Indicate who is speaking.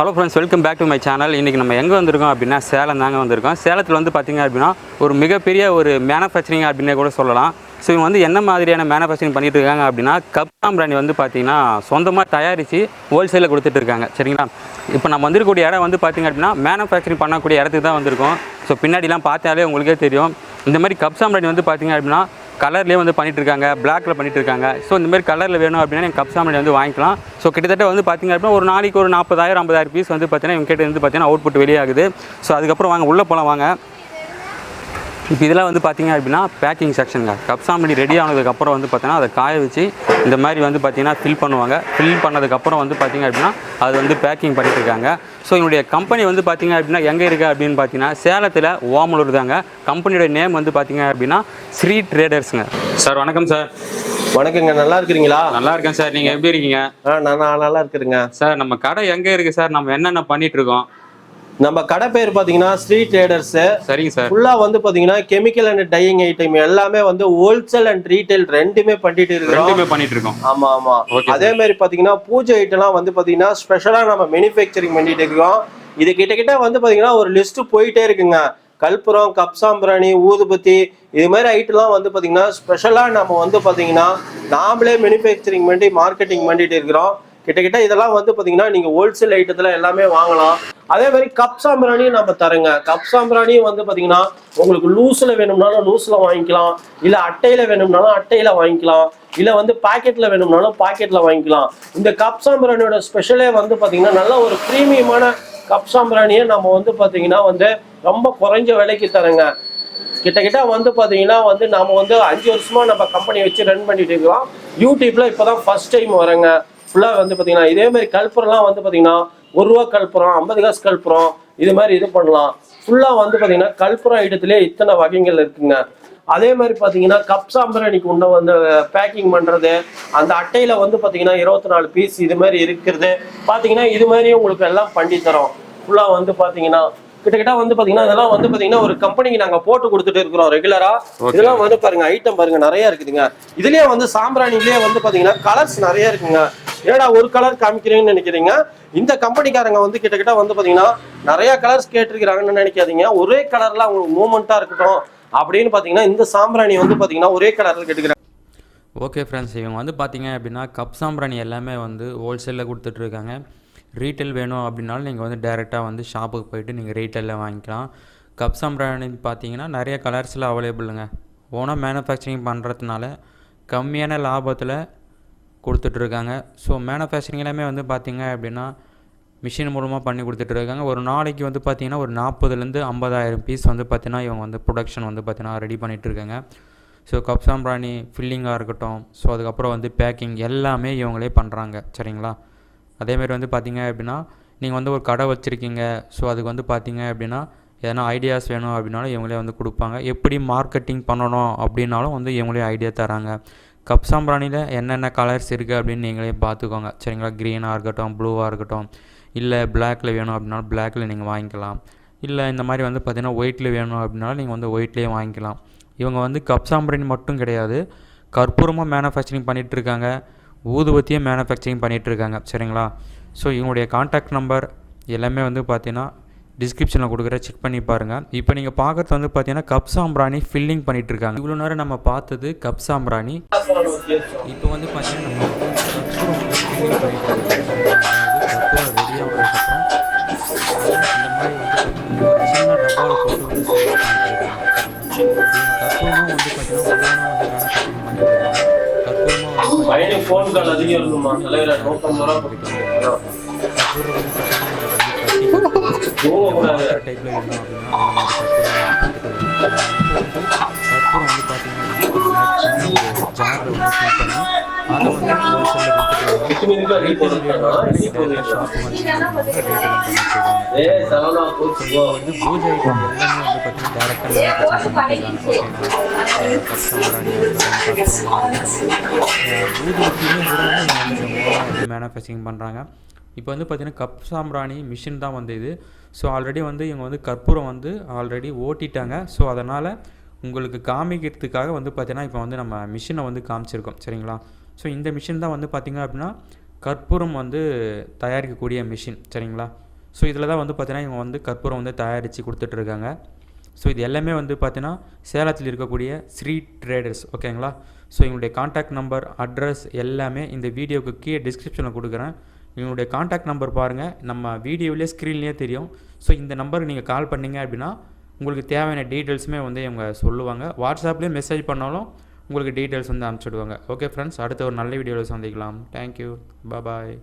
Speaker 1: Hello friends welcome back to my channel இன்றைக்கி நம்ம எங்கே வந்திருக்கோம் அப்படின்னா சேலம் தாங்க வந்திருக்கோம். சேலத்தில் வந்து பார்த்திங்க அப்படின்னா ஒரு மிகப்பெரிய ஒரு மேனுஃபேக்சரிங் அப்படின்னே கூட சொல்லலாம். ஸோ இவங்க வந்து என்ன மாதிரியான மேனுஃபேக்சரிங் பண்ணிட்டு இருக்காங்க அப்படின்னா கப் பிராணி வந்து பார்த்திங்கன்னா சொந்தமாக தயாரித்து ஹோல்சேலில் கொடுத்துட்டு இருக்காங்க சரிங்களா? இப்போ நம்ம வந்திருக்கக்கூடிய இடம் வந்து பார்த்திங்க அப்படின்னா மேனுஃபேக்சரிங் பண்ணக்கூடிய இடத்துக்கு தான் வந்திருக்கோம். ஸோ பின்னாடிலாம் பார்த்தாலே உங்களுக்கே தெரியும். இந்த மாதிரி கப்சாம் சாம்பிராணி வந்து பார்த்திங்க அப்படின்னா கலர்லேயே வந்து பண்ணிட்டு இருக்காங்க பிளாக்ல பண்ணிட்டு இருக்காங்க ஸோ இந்த மாதிரி கலரில் வேணும் அப்படின்னா நீங்கள் கப் சாம்பிராணி வந்து வாங்கிக்கலாம். ஸோ கிட்டத்தட்ட வந்து பார்த்திங்க அப்படின்னா ஒரு நாளைக்கு ஒரு நாற்பதாயிரம் ஐம்பதாயிரம் பீஸ் வந்து பார்த்தீங்கன்னா இவங்க கிட்ட வந்து பார்த்தீங்கன்னா அவுட்புட் வெளியாகுது. ஸோ அதுக்கப்புறம் வாங்க உள்ளே போகலாம் வாங்க. இப்போ இதெல்லாம் வந்து பார்த்தீங்க அப்படின்னா பேக்கிங் செக்ஷனுங்க கப் சாம்பிராணி ரெடி ஆனதுக்கப்புறம் வந்து பார்த்தீங்கன்னா அதை காய வச்சு இந்த மாதிரி வந்து பார்த்தீங்கன்னா ஃபில் பண்ணுவாங்க. ஃபில் பண்ணதுக்கப்புறம் வந்து பார்த்தீங்க அப்படின்னா அது வந்து பேக்கிங் பண்ணிட்டு இருக்காங்க. ஸோ என்னுடைய கம்பெனி வந்து பார்த்தீங்க அப்படின்னா எங்கே இருக்குது அப்படின்னு பார்த்தீங்கன்னா சேலத்தில் ஓமலூர் தாங்க. கம்பெனியோட நேம் வந்து பார்த்தீங்க அப்படின்னா ஸ்ரீ ட்ரேடர்ஸுங்க சார் வணக்கம் சார்.
Speaker 2: வணக்கங்க நல்லா இருக்கிறீங்களா?
Speaker 1: நல்லா இருக்கேன் சார். நீங்கள் எப்படி இருக்கீங்க?
Speaker 2: ஆ நான் நல்லா இருக்கிறேங்க.
Speaker 1: சார் நம்ம கடை எங்கே இருக்குது சார்? நம்ம என்னென்ன பண்ணிட்டு இருக்கோம்?
Speaker 2: நம்ம கடை பேர் பார்த்தீங்கன்னா ஸ்ரீ ட்ரேடர்ஸ்
Speaker 1: சரிங்க சார்.
Speaker 2: ஃபுல்லா வந்து பாத்தீங்கன்னா கெமிக்கல் அண்ட் டையிங் ஐட்டம் எல்லாமே வந்து ஹோல்சேல் அண்ட் ரீட்டைல் ரெண்டுமே பண்ணிட்டு இருக்கிறோம்.
Speaker 1: ரெண்டுமே பண்ணிட்டு இருக்கோம்.
Speaker 2: ஆமா ஆமா. அதே மாதிரி பாத்தீங்கன்னா பூஜை ஐட்டம்லாம் வந்து பாத்தீங்கன்னா ஸ்பெஷலா நம்ம மேனுஃபேக்சரிங் பண்ணிட்டு இருக்கோம். இது கிட்ட கிட்ட வந்து பாத்தீங்கன்னா ஒரு லிஸ்ட் போயிட்டே இருக்குங்க. கற்பூரம் கப் சாம்பிராணி ஊதுபத்தி இது மாதிரி ஐட்டம்லாம் வந்து பாத்தீங்கன்னா ஸ்பெஷலா நம்ம வந்து பாத்தீங்கன்னா நாமளே மேனுஃபேக்சரிங் பண்ணி மார்க்கெட்டிங் பண்ணிட்டு இருக்கிறோம். கிட்டக்கிட்ட இதெல்லாம் வந்து பார்த்தீங்கன்னா நீங்கள் ஹோல்சேல் ஐட்டத்தில் எல்லாமே வாங்கலாம். அதே மாதிரி கப் சாம்பிராணியும் நம்ம தரேங்க. கப் சாம்பிராணியும் வந்து பார்த்தீங்கன்னா உங்களுக்கு லூஸில் வேணும்னாலும் லூஸில் வாங்கிக்கலாம். இல்லை அட்டையில் வேணும்னாலும் அட்டையில் வாங்கிக்கலாம். இல்லை வந்து பாக்கெட்டில் வேணும்னாலும் பாக்கெட்டில் வாங்கிக்கலாம். இந்த கப் சாம்பிராணியோட ஸ்பெஷலே வந்து பார்த்தீங்கன்னா நல்ல ஒரு ப்ரீமியமான கப் சாம்பிராணியை நம்ம வந்து பார்த்தீங்கன்னா வந்து ரொம்ப குறைஞ்ச விலைக்கு தரேங்க. கிட்டக்கிட்ட வந்து பார்த்தீங்கன்னா வந்து நாம் வந்து அஞ்சு வருஷமாக நம்ம கம்பெனி வச்சு ரன் பண்ணிட்டு இருக்கோம். இப்போ தான் ஃபஸ்ட் டைம் வரேங்க. ஃபுல்லா வந்து பாத்தீங்கன்னா இதே மாதிரி கல்புரம்லாம் வந்து பாத்தீங்கன்னா ஒரு ரூபா கல்புரம் ஐம்பது காசு கல்புரம் இது மாதிரி இது பண்ணலாம். ஃபுல்லா வந்து பாத்தீங்கன்னா கல்புரம் ஐட்டத்திலே இத்தனை வகைகள் இருக்குங்க. அதே மாதிரி பாத்தீங்கன்னா கப் சாம்பிராணிக்கு உள்ள வந்து பேக்கிங் பண்றது அந்த அட்டையில வந்து பாத்தீங்கன்னா இருபத்தி நாலு பீஸ் இது மாதிரி இருக்கிறது. பாத்தீங்கன்னா இது மாதிரி உங்களுக்கு எல்லாம் பண்ணி தரோம். ஃபுல்லா வந்து பாத்தீங்கன்னா கிட்டத்தட்ட வந்து பாத்தீங்கன்னா இதெல்லாம் வந்து பாத்தீங்கன்னா ஒரு கம்பெனிக்கு நாங்க போட்டு கொடுத்துட்டு இருக்கிறோம் ரெகுலரா இதெல்லாம் வந்து பாருங்க ஐட்டம் பாருங்க நிறைய இருக்குதுங்க. இதுலயே வந்து சாம்பிராணிலேயே வந்து பாத்தீங்கன்னா கலர்ஸ் நிறைய இருக்குங்க. ஏடா ஒரு கலர் காமிக்கிறீங்கன்னு நினைக்கிறீங்க? இந்த கம்பெனிக்காரங்க வந்து கிட்டக்கிட்ட வந்து பார்த்தீங்கன்னா நிறைய கலர்ஸ் கேட்டிருக்கிறாங்கன்னு நினைக்காதீங்க. ஒரே கலரில் அவங்களுக்கு மூமெண்ட்டாக இருக்கட்டும் அப்படின்னு பார்த்தீங்கன்னா இந்த சாம்பிராணி வந்து பார்த்தீங்கன்னா ஒரே கலரில் கேட்டுக்கிறாங்க.
Speaker 1: ஓகே ஃப்ரெண்ட்ஸ் இவங்க வந்து பார்த்தீங்க அப்படின்னா கப் சாம்பிராணி எல்லாமே வந்து ஹோல்சேலில் கொடுத்துட்ருக்காங்க. ரீட்டைல் வேணும் அப்படின்னாலும் நீங்கள் வந்து டேரெக்டாக வந்து ஷாப்புக்கு போயிட்டு நீங்கள் ரீட்டைலில் வாங்கிக்கலாம். கப் சாம்பிராணி பார்த்தீங்கன்னா நிறைய கலர்ஸில் அவைலபிளுங்க ஓனாக மேனுஃபேக்சரிங் பண்ணுறதுனால கம்மியான லாபத்தில் கொடுத்துட்ருக்காங்க. ஸோ மேனுஃபேக்சரிங் எல்லாமே வந்து பார்த்தீங்க அப்படின்னா மிஷின் மூலமாக பண்ணி கொடுத்துட்ருக்காங்க. ஒரு நாளைக்கு வந்து பார்த்தீங்கன்னா ஒரு நாற்பதுலேருந்து ஐம்பதாயிரம் பீஸ் வந்து பார்த்தீங்கன்னா இவங்க வந்து ப்ரொடக்ஷன் வந்து பார்த்தீங்கன்னா ரெடி பண்ணிகிட்ருக்காங்க ஸோ கப்சாம் சாம்பிராணி ஃபில்லிங்காக இருக்கட்டும். ஸோ அதுக்கப்புறம் வந்து பேக்கிங் எல்லாமே இவங்களே பண்ணுறாங்க சரிங்களா? அதேமாரி வந்து பார்த்தீங்க அப்படின்னா நீங்கள் வந்து ஒரு கடை வச்சுருக்கீங்க. ஸோ அதுக்கு வந்து பார்த்தீங்க அப்படின்னா எதனா ஐடியாஸ் வேணும் அப்படின்னாலும் இவங்களே வந்து கொடுப்பாங்க. எப்படி மார்க்கெட்டிங் பண்ணணும் அப்படின்னாலும் வந்து இவங்களே ஐடியா தராங்க. கப் சாம்பிராணியில் என்னென்ன கலர்ஸ் இருக்குது அப்படின்னு நீங்களே பார்த்துக்கோங்க. சரிங்களா? க்ரீனாக இருக்கட்டும் ப்ளூவாக இருக்கட்டும் இல்லை பிளாக்கில் வேணும் அப்படின்னாலும் பிளாக்கில் நீங்கள் வாங்கிக்கலாம். இல்லை இந்த மாதிரி வந்து பார்த்தீங்கன்னா ஒயிட்டில் வேணும் அப்படின்னாலும் நீங்கள் வந்து ஒயிட்லேயே வாங்கிக்கலாம். இவங்க வந்து கப் சாம்பிராணி மட்டும் கிடையாது. கற்பூரமாக மேனுஃபேக்சரிங் பண்ணிகிட்ருக்காங்க ஊதுபத்தியும் மேனுஃபேக்சரிங் பண்ணிகிட்ருக்காங்க சரிங்களா? ஸோ இவங்களுடைய காண்டாக்ட் நம்பர் எல்லாமே வந்து பார்த்தீங்கன்னா டிஸ்கிரிப்ஷனில் கொடுக்குற செக் பண்ணி பாருங்கள் இப்போ நீங்கள் பார்க்குறது வந்து பார்த்தீங்கன்னா கப் சாம்பிராணி ஃபில்லிங் பண்ணிகிட்டு இருக்காங்க இவ்வளோ நேரம் நம்ம பார்த்தது கப் சாம்பிராணி. இப்போ வந்து பார்த்தீங்கன்னா நம்ம கற்பூரம் வந்து filling பண்ணிட்டு இருக்கோம். அதாவது இந்த மாதிரி வந்து பார்த்தீங்கன்னா ஒரு சின்ன டப்பாவில் போட்டு வந்து கற்பூரமும் வந்து பார்த்தீங்கன்னா ஒவ்வொன்றா வந்து கற்பூரமாக வந்து
Speaker 2: தூங்கக்கூடாது
Speaker 1: டைப்பில் வேணும் அப்படின்னா வந்து பார்த்தீங்கன்னா சின்ன ஜாரில் வந்து ஃபில் பண்ணி அதை வந்து ஹோல்சேலில் கொடுத்துட்டு வந்து வந்து பூஜை ஐட்டம் எல்லாமே வந்து பார்த்தீங்கன்னா டேரெக்டாக ஊதுபத்தியுமே கூட வந்து மேனுஃபேக்சரிங் பண்ணுறாங்க இப்போ வந்து பார்த்தீங்கன்னா கப் சாம்பிராணி மிஷின் தான் வந்து இது. ஸோ ஆல்ரெடி வந்து இவங்க வந்து கற்பூரம் வந்து ஆல்ரெடி ஓட்டிட்டாங்க. ஸோ அதனால் உங்களுக்கு காமிக்கிறதுக்காக வந்து பார்த்தீங்கன்னா இப்போ வந்து நம்ம மிஷினை வந்து காமிச்சிருக்கோம். சரிங்களா? ஸோ இந்த மிஷின் தான் வந்து பார்த்திங்க அப்படின்னா கற்பூரம் வந்து தயாரிக்கக்கூடிய மிஷின். சரிங்களா? ஸோ இதில் தான் வந்து பார்த்தீங்கன்னா இவங்க வந்து கற்பூரம் வந்து தயாரித்து கொடுத்துட்ருக்காங்க. ஸோ இது எல்லாமே வந்து பார்த்தீங்கன்னா சேலத்தில் இருக்கக்கூடிய ஸ்ரீ ட்ரேடர்ஸ். ஓகேங்களா? ஸோ எங்களுடைய காண்டாக்ட் நம்பர் அட்ரஸ் எல்லாமே இந்த வீடியோவுக்கு கீழே டிஸ்கிரிப்ஷனில் கொடுக்குறேன். எங்களுடைய காண்டாக்ட் நம்பர் பாருங்கள் நம்ம வீடியோவிலே ஸ்க்ரீன்லேயே தெரியும். ஸோ இந்த நம்பருக்கு நீங்கள் கால் பண்ணீங்க அப்படின்னா உங்களுக்கு தேவையான டீட்டெயில்ஸுமே வந்து இவங்க சொல்லுவாங்க. வாட்ஸ்அப்லேயே மெசேஜ் பண்ணாலும் உங்களுக்கு டீட்டெயில்ஸ் வந்து அனுப்பிச்சிடுவாங்க. ஓகே ஃப்ரெண்ட்ஸ் அடுத்த ஒரு நல்ல வீடியோவில் சந்திக்கலாம். Thank you bye